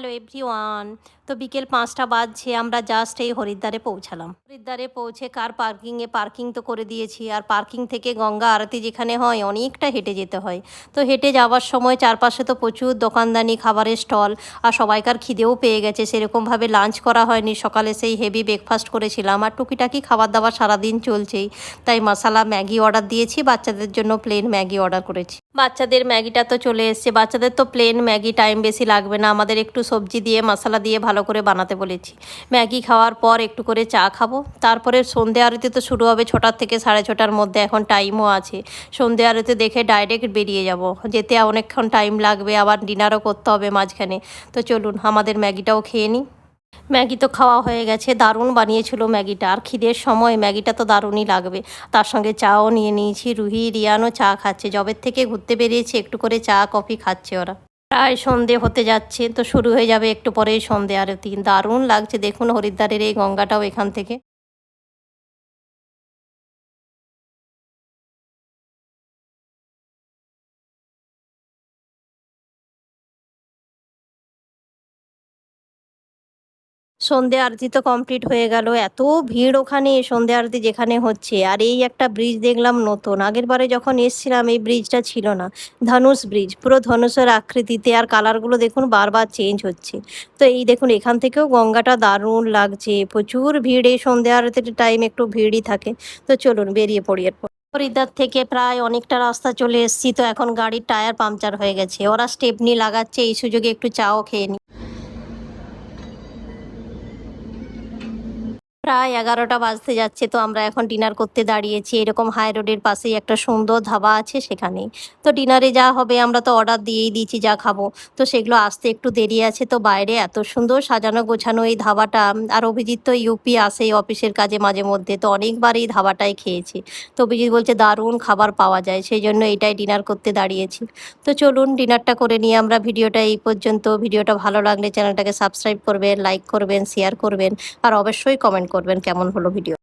Hello everyone তো বিকেল পাঁচটা বাজছে, আমরা জাস্ট এই হরিদ্বারে পৌঁছালাম। হরিদ্বারে পৌঁছে কার পার্কিংয়ে পার্কিং তো করে দিয়েছি। আর পার্কিং থেকে গঙ্গা আরতি যেখানে হয়, অনেকটা হেঁটে যেতে হয়। তো হেঁটে যাওয়ার সময় চারপাশে তো প্রচুর দোকানদানি, খাবারের স্টল, আর সবাইকার খিদেও পেয়ে গেছে। সেরকমভাবে লাঞ্চ করা হয়নি। সকালে সেই হেভি ব্রেকফাস্ট করেছিলাম। আর টুকিটাকি খাবার দাবার সারাদিন চলছেই। তাই মশালা ম্যাগি অর্ডার দিয়েছি। বাচ্চাদের জন্য প্লেন ম্যাগি অর্ডার করেছি। বাচ্চাদের ম্যাগিটা তো চলে এসছে। বাচ্চাদের তো প্লেন ম্যাগি টাইম বেশি লাগবে না। আমাদের একটু সবজি দিয়ে, মশলা দিয়ে ভালো করে বানাতে বলেছি। ম্যাগি খাওয়ার পর একটু করে চা খাব। তারপরে সন্ধে আরতি তো শুরু হবে ছটার থেকে সাড়ে ছটার মধ্যে, এখন টাইমও আছে। সন্ধে আরতি দেখে ডাইরেক্ট বেরিয়ে যাব। যেতে অনেকক্ষণ টাইম লাগবে, আবার ডিনারও করতে হবে মাঝখানে। তো চলুন, আমাদের ম্যাগিটাও খেয়ে নিই। ম্যাগি তো খাওয়া হয়ে গেছে, দারুণ বানিয়েছিল ম্যাগিটা। আর খিদের সময় ম্যাগিটা তো দারুণই লাগবে। তার সঙ্গে চাও নিয়ে নিয়েছি। রুহি, রিয়ানও চা খাচ্ছে। জবের থেকে ঘুরতে বেরিয়েছে, একটু করে চা, কফি খাচ্ছে ওরা। প্রায় সন্ধে হতে যাচ্ছে, তো শুরু হয়ে যাবে একটু পরেই সন্ধে আরতি। দারুণ লাগছে দেখুন হরিদ্বারের এই গঙ্গাটাও এখান থেকে। সন্ধে আরতি তো কমপ্লিট হয়ে গেল। এত ভিড় ওখানে সন্ধে আরতি যেখানে হচ্ছে। আর এই একটা ব্রিজ দেখলাম নতুন। আগের বারে যখন এসছিলাম, এই ব্রিজটা ছিল না। ধনুষ ব্রিজ পুরো ধনুষের আকৃতিতে আর কালারগুলো দেখুন বারবার চেঞ্জ হচ্ছে। তো এই দেখুন, এখান থেকেও গঙ্গাটা দারুণ লাগছে। প্রচুর ভিড় এই সন্ধে আরতির টাইম একটু ভিড়ই থাকে। তো চলুন, বেরিয়ে পড়ি এরপর। হরিদ্বার থেকে প্রায় অনেকটা রাস্তা চলে এসেছি। তো এখন গাড়ির টায়ার পাংচার হয়ে গেছে। ওরা স্টেপনি লাগাচ্ছে, এই সুযোগে একটু চাও খেয়ে নি। প্রায় এগারোটা বাজতে যাচ্ছে, তো আমরা এখন ডিনার করতে দাঁড়িয়েছি। এরকম হাই রোডের পাশেই একটা সুন্দর ধাবা আছে সেখানেই। তো ডিনারে যা হবে আমরা তো অর্ডার দিয়েই দিয়েছি যা খাব। তো সেগুলো আসতে একটু দেরি আছে, তো বাইরে এত সুন্দর সাজানো গোছানো এই ধাবাটা। আর অভিজিৎ তো ইউপি আসে অফিসের কাজে মাঝে মধ্যে, তো অনেকবার এই ধাবাটাই খেয়েছি। তো অভিজিৎ বলছে দারুণ খাবার পাওয়া যায়, সেই জন্য এটাই ডিনার করতে দাঁড়িয়েছি। তো চলুন ডিনারটা করে নিয়ে আমরা ভিডিওটা এই পর্যন্ত। ভিডিওটা ভালো লাগলে চ্যানেলটাকে সাবস্ক্রাইব করবেন লাইক করবেন শেয়ার করবেন। আর অবশ্যই কমেন্ট করবেন কেমন হলো ভিডিও